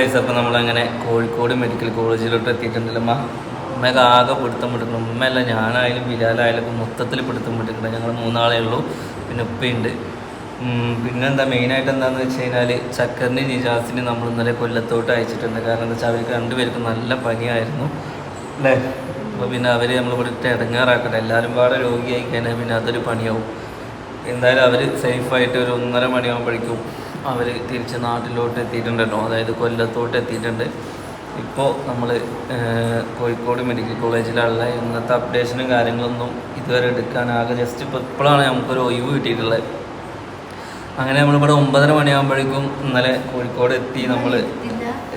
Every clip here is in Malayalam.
അപ്പോൾ നമ്മളങ്ങനെ കോഴിക്കോട് മെഡിക്കൽ കോളേജിലോട്ട് എത്തിയിട്ടുണ്ടല്ലോ അമ്മ അമ്മയൊക്കെ ആകെ പിടുത്തം പിടിക്കണം ഉമ്മയല്ല ഞാനായാലും ബിലാലായാലും മൊത്തത്തിൽ പിടുത്തം പിടിക്കണം ഞങ്ങൾ മൂന്നാളേ ഉള്ളൂ. പിന്നെ ഉപ്പയുണ്ട്. പിന്നെന്താ മെയിനായിട്ട് എന്താണെന്ന് വെച്ച് കഴിഞ്ഞാൽ ചക്കറിന് നിജാസിന് നമ്മൾ ഇന്നലെ കൊല്ലത്തോട്ട് അയച്ചിട്ടുണ്ട്. കാരണം എന്താ വെച്ചാൽ അവർക്ക് രണ്ടുപേർക്കും നല്ല പനിയായിരുന്നു. അല്ലേ? അപ്പോൾ പിന്നെ അവർ നമ്മൾ ഇവിടെ ഇട്ട് ഇടങ്ങാറാക്കട്ടെ. എല്ലാവരും പാടെ രോഗിയായി കഴിഞ്ഞാൽ പിന്നെ അതൊരു പണിയാവും. എന്തായാലും അവർ സേഫായിട്ട് ഒരു ഒന്നര മണിയാകുമ്പോഴേക്കും അവർ തിരിച്ച് നാട്ടിലോട്ട് എത്തിയിട്ടുണ്ടല്ലോ. അതായത് കൊല്ലത്തോട്ട് എത്തിയിട്ടുണ്ട്. ഇപ്പോൾ നമ്മൾ കോഴിക്കോട് മെഡിക്കൽ കോളേജിലുള്ള ഇന്നത്തെ അപ്ഡേഷനും കാര്യങ്ങളൊന്നും ഇതുവരെ എടുക്കാനാകെ ജസ്റ്റ് ഇപ്പോൾ ഇപ്പോഴാണ് നമുക്കൊരു ഒഴിവ് കിട്ടിയിട്ടുള്ളത്. അങ്ങനെ നമ്മളിവിടെ ഒമ്പതര മണിയാകുമ്പോഴേക്കും ഇന്നലെ കോഴിക്കോട് എത്തി നമ്മൾ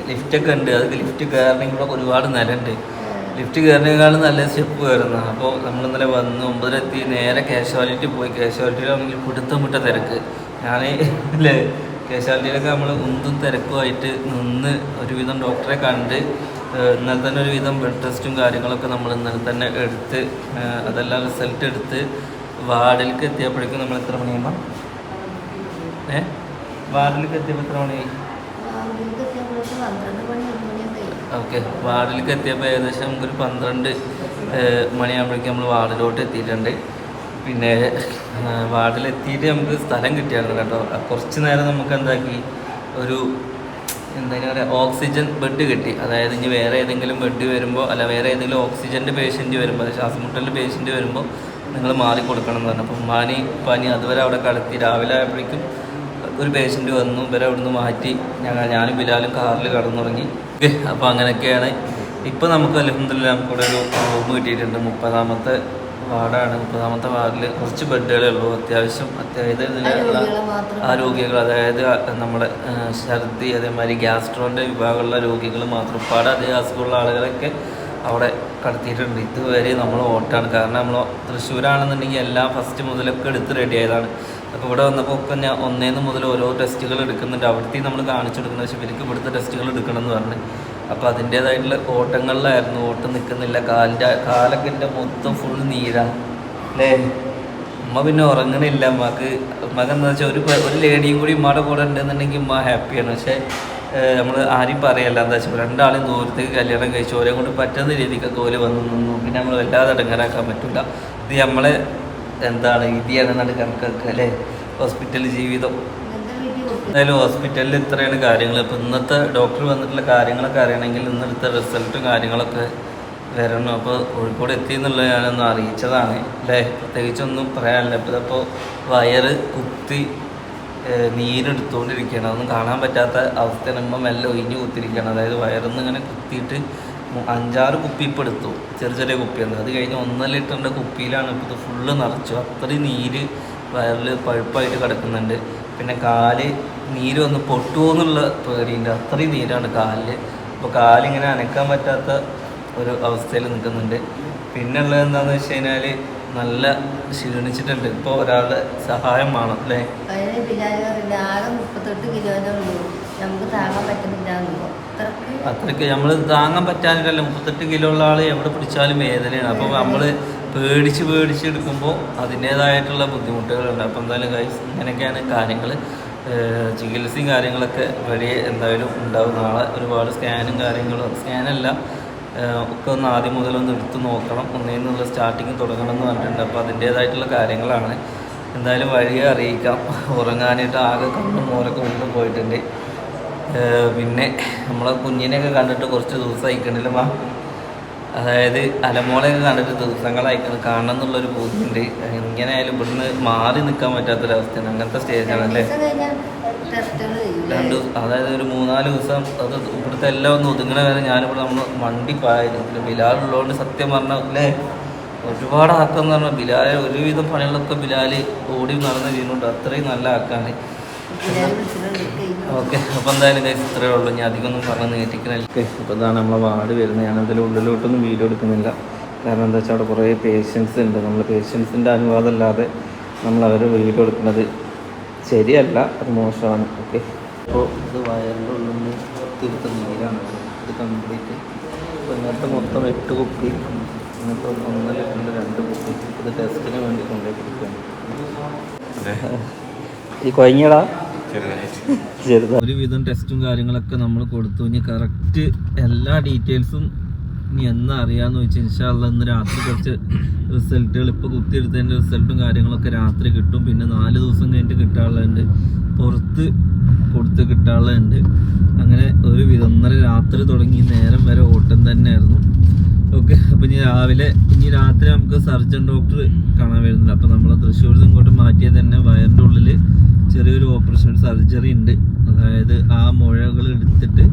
ലിഫ്റ്റൊക്കെ ഉണ്ട്. അത് ലിഫ്റ്റ് കയറണമെങ്കിൽ ഇവിടെ ഒരുപാട് നിലയുണ്ട്. ലിഫ്റ്റ് കയറണേക്കാളും നല്ല സ്റ്റെപ്പ് കയറുന്ന അപ്പോൾ നമ്മൾ ഇന്നലെ വന്ന് ഒമ്പതര എത്തി നേരെ കാഷ്വാലിറ്റി പോയി. കാഷ്വാലിറ്റിയിലാണെങ്കിൽ പിടുത്തം വിട്ട തിരക്ക്. ഞാൻ കാഷ്വാലിറ്റിയിലൊക്കെ നമ്മൾ ഉന്തും തിരക്കുമായിട്ട് നിന്ന് ഒരുവിധം ഡോക്ടറെ കണ്ട് ഇന്നലെ തന്നെ ഒരുവിധം ബ്ലഡ് ടെസ്റ്റും കാര്യങ്ങളൊക്കെ നമ്മൾ ഇന്നലെ തന്നെ എടുത്ത് അതെല്ലാം റിസൾട്ട് എടുത്ത് വാർഡിലേക്ക് എത്തിയപ്പോഴേക്കും നമ്മൾ എത്ര മണിയാകുമ്പോൾ ഏ വാർഡിലേക്ക് എത്തിയപ്പോൾ എത്ര മണിയായി? ഓക്കെ. വാർഡിലേക്ക് എത്തിയപ്പോൾ ഏകദേശം ഒരു പന്ത്രണ്ട് മണിയാകുമ്പോഴേക്കും നമ്മൾ വാർഡിലോട്ട് എത്തിയിട്ടുണ്ട്. പിന്നെ വാർഡിലെത്തിയിട്ട് നമുക്ക് സ്ഥലം കിട്ടിയായിരുന്നു കേട്ടോ. കുറച്ച് നേരം നമുക്ക് എന്താക്കി? ഒരു എന്താ പറയുക ഓക്സിജൻ ബെഡ് കിട്ടി. അതായത് ഇനി വേറെ ഏതെങ്കിലും ബെഡ് വരുമ്പോൾ അല്ല വേറെ ഏതെങ്കിലും ഓക്സിജന്റെ പേഷ്യന്റ് വരുമ്പോൾ അതായത് ശ്വാസമുട്ടലിന്റെ പേഷ്യന്റ് വരുമ്പോൾ നിങ്ങൾ മാറി കൊടുക്കണം എന്ന് പറഞ്ഞു. അപ്പം മാനി പനി അതുവരെ അവിടെ കടത്തി. രാവിലെ ആയപ്പോഴേക്കും ഒരു പേഷ്യന്റ് വന്നു. ഇവരെ അവിടുന്ന് മാറ്റി. ഞങ്ങൾ ഞാനും ബിലാലും കാറിൽ കടന്നുറങ്ങി. അപ്പോൾ അങ്ങനെയൊക്കെയാണ്. ഇപ്പോൾ നമുക്ക് അലഹമില്ല നമുക്കിവിടെ ഒരു റൂം കിട്ടിയിട്ടുണ്ട്. മുപ്പതാമത്തെ വാർഡാണ് മുപ്പതാമത്തെ വാർഡിൽ കുറച്ച് ബെഡുകളേ ഉള്ളൂ. അത്യാവശ്യം അത്യാവശ്യം ആ രോഗികൾ അതായത് നമ്മുടെ ഛർദി അതേമാതിരി ഗ്യാസ്ട്രോന്റെ വിഭാഗമുള്ള രോഗികൾ മാത്രം. പാടെ അതേ അസുഖമുള്ള ആളുകളൊക്കെ അവിടെ കടത്തിയിട്ടുണ്ട്. ഇതുവരെ നമ്മൾ ഓട്ടാണ്. കാരണം നമ്മൾ തൃശ്ശൂരാണെന്നുണ്ടെങ്കിൽ എല്ലാം ഫസ്റ്റ് മുതലൊക്കെ എടുത്ത് റെഡി ആയതാണ്. അപ്പോൾ ഇവിടെ വന്നപ്പോൾ ഒക്കെ ഞാൻ ഒന്നേന്ന് മുതൽ ഓരോ ടെസ്റ്റുകൾ എടുക്കുന്നുണ്ട്. അവിടുത്തെ നമ്മൾ കാണിച്ചു കൊടുക്കുന്നത്. പക്ഷേ ഇവർക്ക് ഇവിടുത്തെ ടെസ്റ്റുകൾ എടുക്കണമെന്ന് പറഞ്ഞു. അപ്പോൾ അതിന്റേതായിട്ടുള്ള ഓട്ടങ്ങളിലായിരുന്നു ഓട്ടം നിൽക്കുന്നില്ല. കാലിന്റെ കാലൊക്കെ എന്റെ മൊത്തം ഫുൾ നീരാണ് അല്ലേ ഉമ്മ പിന്നെ ഉറങ്ങണില്ല. ഉമ്മക്ക് ഉമ്മക്ക് എന്താ വെച്ചാൽ ഒരു ഒരു ലേഡിയും കൂടി ഉമ്മയുടെ കൂടെ ഉണ്ടെന്നുണ്ടെങ്കിൽ ഉമ്മ ഹാപ്പിയാണ് പക്ഷേ നമ്മൾ ആരും പറയല്ല. എന്താ വെച്ചാൽ രണ്ടാളും ദൂരത്തേക്ക് കല്യാണം കഴിച്ചു ഓരോ കൊണ്ട് പറ്റുന്ന രീതിക്കൊക്കെ ഓൽ വന്നു നിന്നു. പിന്നെ നമ്മൾ വല്ലാതെ അടങ്ങാറാക്കാൻ പറ്റില്ല ഇത് നമ്മളെ എന്താണ് ഇതിയാണ് നടക്കാൻ അല്ലേ? ഹോസ്പിറ്റൽ ജീവിതം. എന്തായാലും ഹോസ്പിറ്റലിൽ ഇത്രയാണ് കാര്യങ്ങൾ ഇപ്പം ഇന്നത്തെ ഡോക്ടർ വന്നിട്ടുള്ള കാര്യങ്ങളൊക്കെ അറിയണമെങ്കിൽ ഇന്നത്തെ റിസൾട്ടും കാര്യങ്ങളൊക്കെ വരണം. അപ്പോൾ കോഴിക്കോട് എത്തി എന്നുള്ളത് ഞാനൊന്ന് അറിയിച്ചതാണ്. അല്ലേ? പ്രത്യേകിച്ചൊന്നും പറയാനില്ല. ഇപ്പോൾ ഇതിപ്പോൾ വയറ് കുത്തി നീരെടുത്തുകൊണ്ടിരിക്കുകയാണ് അതൊന്നും കാണാൻ പറ്റാത്ത അവസ്ഥയാണ്. ഇപ്പം മെല്ലെ ഒഴിഞ്ഞു കുത്തിരിക്കുകയാണ് അതായത് വയറിന്ന് ഇങ്ങനെ കുത്തിയിട്ട് അഞ്ചാറ് കുപ്പി ഇപ്പോൾ എടുത്തു. ചെറിയ ചെറിയ കുപ്പിയാണ് അത് കഴിഞ്ഞ് ഒന്നര ലിറ്ററിന്റെ കുപ്പിയിലാണ് ഇപ്പോൾ ഇത് ഫുള്ള് നിറച്ചു. അത്രയും നീര് വയറിൽ പഴുപ്പായിട്ട് കിടക്കുന്നുണ്ട്. പിന്നെ കാൽ നീര് വന്ന് പൊട്ടുമോ എന്നുള്ള പേടിയുണ്ട് അത്രയും നീരാണ് കാലിൽ അപ്പോൾ കാലിങ്ങനെ അനക്കാൻ പറ്റാത്ത ഒരു അവസ്ഥയിൽ നിൽക്കുന്നുണ്ട്. പിന്നെ ഉള്ളത് എന്താണെന്ന് വെച്ച് കഴിഞ്ഞാൽ നല്ല ക്ഷീണിച്ചിട്ടുണ്ട്. ഇപ്പോൾ ഒരാളുടെ സഹായം വേണം അല്ലേ? ആകെ മുപ്പത്തെട്ട് കിലോനേ ഉള്ളൂ. നമുക്ക് താങ്ങാൻ പറ്റുന്നില്ല അത്രയ്ക്ക് അത്രയ്ക്ക് നമ്മൾ താങ്ങാൻ പറ്റാനില്ല മുപ്പത്തെട്ട് കിലോ ഉള്ള ആൾ എവിടെ പിടിച്ചാലും വേദനയാണ്. അപ്പോൾ നമ്മൾ പേടിച്ച് പേടിച്ച് എടുക്കുമ്പോൾ അതിന്റേതായിട്ടുള്ള ബുദ്ധിമുട്ടുകളുണ്ട്. അപ്പോൾ എന്തായാലും ഗൈസ് ഇങ്ങനെയൊക്കെയാണ് കാര്യങ്ങൾ ചികിത്സയും കാര്യങ്ങളൊക്കെ വഴി എന്തായാലും ഉണ്ടാവും. നാളെ ഒരുപാട് സ്കാനും കാര്യങ്ങളും സ്കാനല്ല ഒക്കെ ഒന്ന് ആദ്യം മുതൽ ഒന്ന് എടുത്ത് നോക്കണം. ഒന്നേ നിന്നുള്ള സ്റ്റാർട്ടിങ് തുടങ്ങണം എന്ന് പറഞ്ഞിട്ടുണ്ട്. അപ്പോൾ അതിന്റേതായിട്ടുള്ള കാര്യങ്ങളാണ്. എന്തായാലും വഴിയെ അറിയിക്കാം. ഉറങ്ങാനായിട്ട് ആകെ കണ്ണും മോരൊക്കെ ഉള്ളിൽ പോയിട്ടുണ്ട്. പിന്നെ നമ്മളെ കുഞ്ഞിനെയൊക്കെ കണ്ടിട്ട് കുറച്ച് ദിവസം മാ. അതായത് അലമോളെയൊക്കെ കണ്ടിട്ട് ദിവസങ്ങളായി കാണണം എന്നുള്ളൊരു ബോധ്യമുണ്ട് ഇങ്ങനെ ആയാലും ഇവിടുന്ന് മാറി നിൽക്കാൻ പറ്റാത്തൊരവസ്ഥയാണ്. അങ്ങനത്തെ സ്റ്റേജാണ് അല്ലേ? രണ്ടു അതായത് ഒരു മൂന്നാൽ ദിവസം അത് ഇവിടുത്തെ എല്ലാം ഒന്ന് ഒതുങ്ങണ വരെ ഞാനിവിടെ നമ്മൾ വണ്ടി പായിരുന്നു പിന്നെ ബിലാലുള്ളതുകൊണ്ട് സത്യം പറഞ്ഞാൽ അല്ലേ? ഒരുപാട് ആക്കെന്ന് പറഞ്ഞാൽ ബിലാൽ ഒരുവിധം പണികളൊക്കെ ബിലാൽ ഓടി നടന്ന് ചെയ്യുന്നുണ്ട്. അത്രയും നല്ല ആക്കാണ്. ഓക്കെ അപ്പോൾ എന്തായാലും guys ഇത്രയേ ഉള്ളൂ. ഞാൻ അധികം ഒന്നും പറഞ്ഞ് നീട്ടിക്കുന്നില്ല ഓക്കെ അപ്പോൾ ഇതാണ് നമ്മളെ വാർഡ് വരുന്നത്. ഞാൻ അതിൽ ഉള്ളിലോട്ടൊന്നും വീഡിയോ എടുക്കുന്നില്ല. കാരണം എന്താ വെച്ചാൽ അവിടെ കുറേ പേഷ്യൻസ് ഉണ്ട്. നമ്മൾ പേഷ്യൻസിന്റെ അനുവാദം അല്ലാതെ നമ്മൾ അവരെ വീഡിയോ എടുക്കുന്നത് ശരിയല്ല അത് മോശമാണ്. ഓക്കെ. അപ്പോൾ ഇത് വയറിന്റെ ഉള്ളിൽ നിന്ന് തീർത്ത നീരാണ് ഇത് കംപ്ലീറ്റ് അപ്പോൾ ഇന്നത്തെ മൊത്തം എട്ട് കുപ്പി. ഇന്നത്തെ ഒന്നര ലിറ്ററിന്റെ രണ്ട് കുപ്പി. ഇത് ടെസ്റ്റിന് വേണ്ടി കൊണ്ടുപോയി കൊടുക്കുകയാണ്. ഈ കൊയങ്ങിയടാ ഒരുവിധം ടെസ്റ്റും കാര്യങ്ങളൊക്കെ നമ്മൾ കൊടുത്തു. ഇനി കറക്റ്റ് എല്ലാ ഡീറ്റെയിൽസും ഇനി എന്നാ അറിയാന്ന് വെച്ചാൽ ഇൻഷാല്ല ഇന്ന് രാത്രി കുറച്ച് റിസൾട്ടുകൾ ഇപ്പോൾ കുത്തിയെടുത്തതിന്റെ റിസൾട്ടും കാര്യങ്ങളൊക്കെ രാത്രി കിട്ടും. പിന്നെ നാല് ദിവസം കഴിഞ്ഞിട്ട് കിട്ടാനുള്ളതുണ്ട്. പുറത്ത് കൊടുത്ത് കിട്ടാനുള്ളതുണ്ട്. അങ്ങനെ ഒരു വിധം രാത്രി തുടങ്ങി. നേരം വരെ ഓട്ടം തന്നെ ആയിരുന്നു ഓക്കെ. അപ്പോൾ ഇനി രാവിലെ ഇനി രാത്രി നമുക്ക് സർജൻ ഡോക്ടർ കാണാൻ വരുന്നുണ്ട്. അപ്പോൾ നമ്മൾ തൃശ്ശൂരിൽ നിന്ന് ഇങ്ങോട്ട് മാറ്റിയത് തന്നെ വയറിന്റെ ഉള്ളിൽ ചെറിയൊരു ഓപ്പറേഷൻ സർജറി ഉണ്ട് അതായത് ആ മുഴകൾ എടുത്തിട്ട്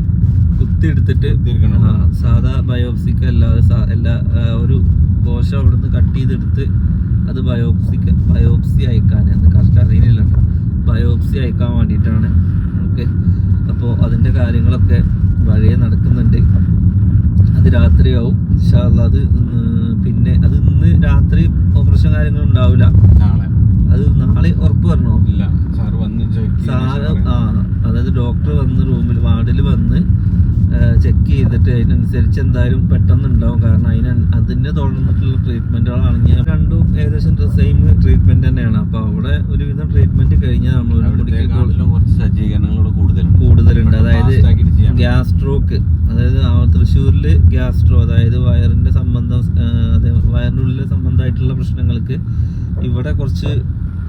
കുത്തി എടുത്തിട്ട് ആ, സാധാ ബയോപ്സിക്ക് അല്ലാതെ എല്ലാ ഒരു കോശം അവിടെ നിന്ന് കട്ട് ചെയ്തെടുത്ത് അത് ബയോപ്സിക്ക് ബയോപ്സി അയക്കാൻ അത് കറക്റ്റ് അറിയില്ല ബയോപ്സി അയക്കാൻ വേണ്ടിയിട്ടാണ്. ഓക്കെ. അപ്പോൾ അതിന്റെ കാര്യങ്ങളൊക്കെ വഴിയെ നടക്കുന്നുണ്ട്. അത് രാത്രിയാവും. ഇൻഷാല്ല അത് പിന്നെ അത് ഇന്ന് രാത്രി ഓപ്പറേഷൻ കാര്യങ്ങളും ഉണ്ടാവില്ല. അത് നാളെ ഉറപ്പ് പറഞ്ഞോ ഇല്ല. സാറ് ആ അതായത് ഡോക്ടർ വന്ന് റൂമിൽ വാർഡിൽ വന്ന് ചെക്ക് ചെയ്തിട്ട് അതിനനുസരിച്ച് എന്തായാലും പെട്ടെന്ന് ഉണ്ടാവും കാരണം അതിന് അതിനെ തുടർന്നിട്ടുള്ള ട്രീറ്റ്മെന്റുകളാണെങ്കിൽ രണ്ടും ഏകദേശം സെയിം ട്രീറ്റ്മെന്റ് തന്നെയാണ്. അപ്പോൾ അവിടെ ഒരുവിധം ട്രീറ്റ്മെന്റ് കഴിഞ്ഞാൽ നമ്മൾ കുറച്ച് സജ്ജീകരണങ്ങൾ കൂടുതൽ കൂടുതലുണ്ട്. അതായത് ഗ്യാസ്ട്രോക്ക് അതായത് ആ തൃശ്ശൂരിൽ ഗ്യാസ്ട്രോ അതായത് വയറിന്റെ സംബന്ധം വയറിനുള്ളിലെ സംബന്ധമായിട്ടുള്ള പ്രശ്നങ്ങൾക്ക് ഇവിടെ കുറച്ച്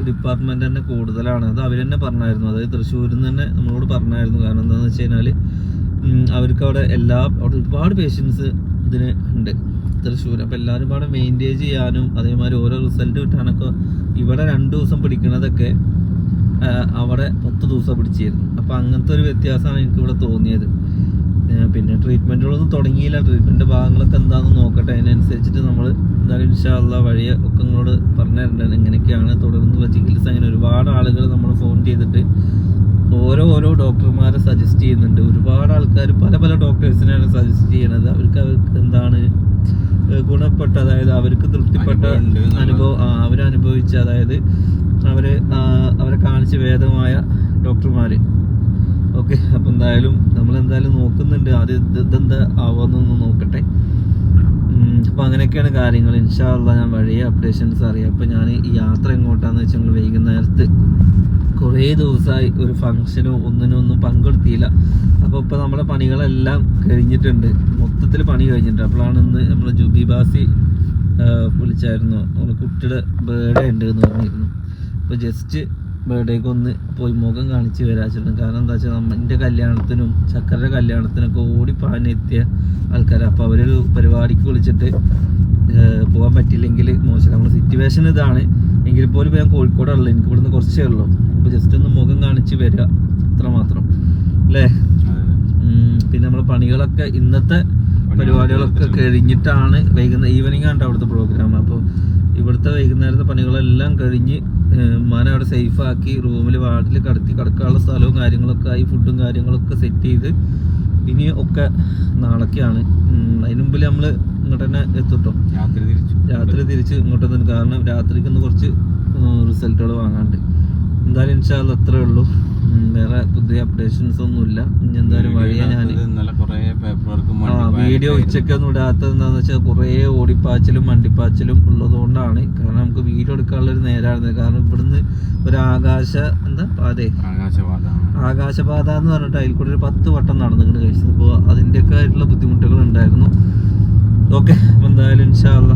ഡിപ്പാർട്ട്മെന്റ് തന്നെ കൂടുതലാണ്. അത് അവർ തന്നെ പറഞ്ഞായിരുന്നു. അതായത് തൃശ്ശൂരിൽ നിന്ന് തന്നെ നമ്മളോട് പറഞ്ഞായിരുന്നു. കാരണം എന്താണെന്ന് വെച്ച് കഴിഞ്ഞാൽ അവർക്ക് അവിടെ എല്ലാ അവിടെ ഒരുപാട് പേഷ്യൻസ് ഇതിന് ഉണ്ട് തൃശ്ശൂർ അപ്പോൾ എല്ലാവരും അവിടെ മെയിന്റെയിൻ ചെയ്യാനും അതേമാതിരി ഓരോ റിസൾട്ട് കിട്ടാനൊക്കെ ഇവിടെ രണ്ട് ദിവസം പിടിക്കണതൊക്കെ അവിടെ പത്ത് ദിവസം പിടിച്ചിരുന്നു. അപ്പോൾ അങ്ങനത്തെ ഒരു വ്യത്യാസമാണ് എനിക്ക് ഇവിടെ തോന്നിയത്. പിന്നെ ട്രീറ്റ്മെന്റുകളൊന്നും തുടങ്ങിയില്ല. ട്രീറ്റ്മെന്റ് ഭാഗങ്ങളൊക്കെ എന്താണെന്ന് നോക്കട്ടെ. അതിനനുസരിച്ചിട്ട് നമ്മൾ എന്തായാലും ഇൻഷാല്ല വഴിയെ ഒക്കെ നിങ്ങളോട് പറഞ്ഞു തരേണ്ടത് എങ്ങനെയൊക്കെയാണ് തുടർന്നുള്ള ചികിത്സ അങ്ങനെ ഒരുപാട് ആളുകൾ നമ്മൾ ഫോൺ ചെയ്തിട്ട് ഓരോ ഓരോ ഡോക്ടർമാരെ സജസ്റ്റ് ചെയ്യുന്നുണ്ട്. ഒരുപാട് ആൾക്കാർ പല പല ഡോക്ടേഴ്സിനെയാണ് സജസ്റ്റ് ചെയ്യണത്. അവർക്ക് അവർക്ക് എന്താണ് ഗുണപ്പെട്ട അതായത് അവർക്ക് തൃപ്തിപ്പെട്ട അനുഭവം ആ, അവരനുഭവിച്ച അതായത് അവരെ അവരെ കാണിച്ച് ഭേദമായ ഡോക്ടർമാർ ഓക്കെ അപ്പം എന്തായാലും നമ്മൾ എന്തായാലും നോക്കുന്നുണ്ട്. ആദ്യം ഇത് ഇതെന്താ ആവാന്നൊന്ന് നോക്കട്ടെ. അപ്പം അങ്ങനെയൊക്കെയാണ് കാര്യങ്ങൾ. ഇൻഷാല്ല ഞാൻ വഴിയെ അപ്ഡേഷൻസ് അറിയാം. അപ്പം ഞാൻ ഈ യാത്ര എങ്ങോട്ടാന്ന് വെച്ചാൽ നമ്മൾ വൈകുന്നേരത്ത് കുറേ ദിവസമായി ഒരു ഫംഗ്ഷനോ ഒന്നിനും ഒന്നും പങ്കെടുത്തിയില്ല. അപ്പോൾ ഇപ്പോൾ നമ്മുടെ പണികളെല്ലാം കഴിഞ്ഞിട്ടുണ്ട്. മൊത്തത്തിൽ പണി കഴിഞ്ഞിട്ടുണ്ട്. അപ്പോഴാണ് ഇന്ന് നമ്മൾ ജുബി ബാസി വിളിച്ചായിരുന്നു. നമ്മൾ കുട്ടിയുടെ ബേർഡേ ഉണ്ട് എന്ന് പറഞ്ഞിരുന്നു. അപ്പോൾ ജസ്റ്റ് ബേർഡേക്ക് ഒന്ന് പോയി മുഖം കാണിച്ച് വരാച്ചിട്ടുണ്ട് കാരണം എന്താ വെച്ചാൽ എന്റെ കല്യാണത്തിനും ചക്കരയുടെ കല്യാണത്തിനൊക്കെ ഓടി പാഞ്ഞെത്തിയ ആൾക്കാർ അപ്പോൾ അവരൊരു പരിപാടിക്ക് വിളിച്ചിട്ട് പോകാൻ പറ്റില്ലെങ്കിൽ മോശം. നമ്മുടെ സിറ്റുവേഷൻ ഇതാണ്. എങ്കിൽ പോലും ഞാൻ കോഴിക്കോടുള്ളൂ എനിക്ക് ഇവിടുന്ന് കുറച്ചേ ഉള്ളൂ. അപ്പോൾ ജസ്റ്റ് ഒന്ന് മുഖം കാണിച്ച് വരിക മാത്രം. അല്ലേ? പിന്നെ നമ്മുടെ പണികളൊക്കെ ഇന്നത്തെ പരിപാടികളൊക്കെ കഴിഞ്ഞിട്ടാണ് വൈകുന്നേരം ഈവനിങ് ആണ് അവിടുത്തെ പ്രോഗ്രാം അപ്പോൾ ഇവിടുത്തെ വൈകുന്നേരത്തെ പണികളെല്ലാം കഴിഞ്ഞ് ഉമ്മാനെ അവിടെ സേഫ് ആക്കി റൂമിൽ വാർഡിൽ കടത്തി കിടക്കാനുള്ള സ്ഥലവും കാര്യങ്ങളൊക്കെ ആയി ഫുഡും കാര്യങ്ങളൊക്കെ സെറ്റ് ചെയ്ത് ഇനി ഒക്കെ നാളേക്കാണ് ഉം, അതിന് മുമ്പിൽ നമ്മൾ ഇങ്ങോട്ട് തന്നെ എത്തുട്ടോ? രാത്രി തിരിച്ചു. രാത്രി തിരിച്ച് ഇങ്ങോട്ട് തന്നെ കാരണം രാത്രിക്ക് ഒന്ന് കുറച്ച് റിസൾട്ടുകൾ വാങ്ങാണ്ട് എന്തായാലും ഇൻഷാല്ല അത്രേ ഉള്ളൂ. വേറെ പുതിയ അപ്ഡേഷൻസ് ഒന്നുമില്ല. ഇനി എന്തായാലും വഴിയെ ഞാൻ വീഡിയോ ഉച്ചക്കൊന്നും ഇടാത്തത് എന്താണെന്ന് വെച്ചാൽ കുറേ ഓടിപ്പാച്ചിലും മണ്ടിപ്പാച്ചിലും ഉള്ളതുകൊണ്ടാണ്. കാരണം നമുക്ക് വീഡിയോ എടുക്കാനുള്ളൊരു നേരമായിരുന്നു കാരണം ഇവിടുന്ന് ഒരു ആകാശ എന്താ അതെ ആകാശപാത. എന്ന് പറഞ്ഞിട്ട് അതിൽ കൂടെ ഒരു പത്ത് വട്ടം നടന്നിട്ട് കഴിച്ചത് അപ്പോൾ അതിന്റെയൊക്കെ ആയിട്ടുള്ള ബുദ്ധിമുട്ടുകൾ ഉണ്ടായിരുന്നു. ഓക്കെ എന്തായാലും ഇൻഷാല്ല